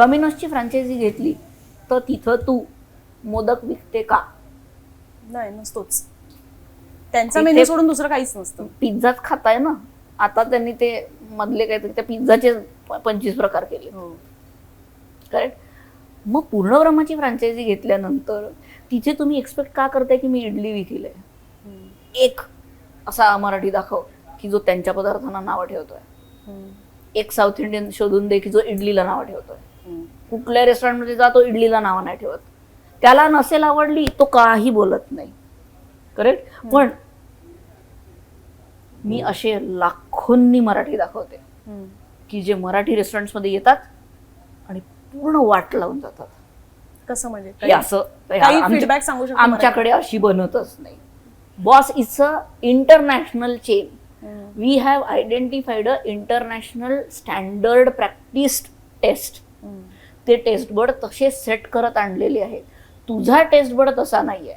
डॉमिनोजची franchise घेतली तर तिथं तू मोदक विकते का? नाही नसतोच. त्यांचा मेन्यू सोडून दुसरं काहीच नसतं. पिझ्झाच खाताय ना? आता त्यांनी ते मधले काहीतरी त्या पिझ्झाचे पंचवीस प्रकार केले. हो. करेक्ट मग पूर्णब्रह्माची फ्रँचायझी घेतल्यानंतर तिथे तुम्ही एक्सपेक्ट का करताय की मी इडली विकली आहे. एक असा मराठी दाखव की जो त्यांच्या पदार्थांना नावं ठेवतोय. एक साऊथ इंडियन शोधून दे की जो इडलीला नावं ठेवतोय. कुठल्या रेस्टॉरंटमध्ये जा तो इडलीला नावं नाही ठेवत. त्याला नसेल आवडली तो काही बोलत नाही. करेक्ट? पण मी असे लाखोंनी मराठी दाखवते. की जे मराठी रेस्टॉरंट्समध्ये येतात आणि पूर्ण वाट लावून जातात. कसं म्हणजे? असं आमच्याकडे अशी बनतच नाही. Boss it's a international chain. We have identified a international standard practised test. ते टेस्ट बोर्ड तसे सेट करत आणलेले आहेत. तुझा टेस्ट बोर्ड तसा नाहीये.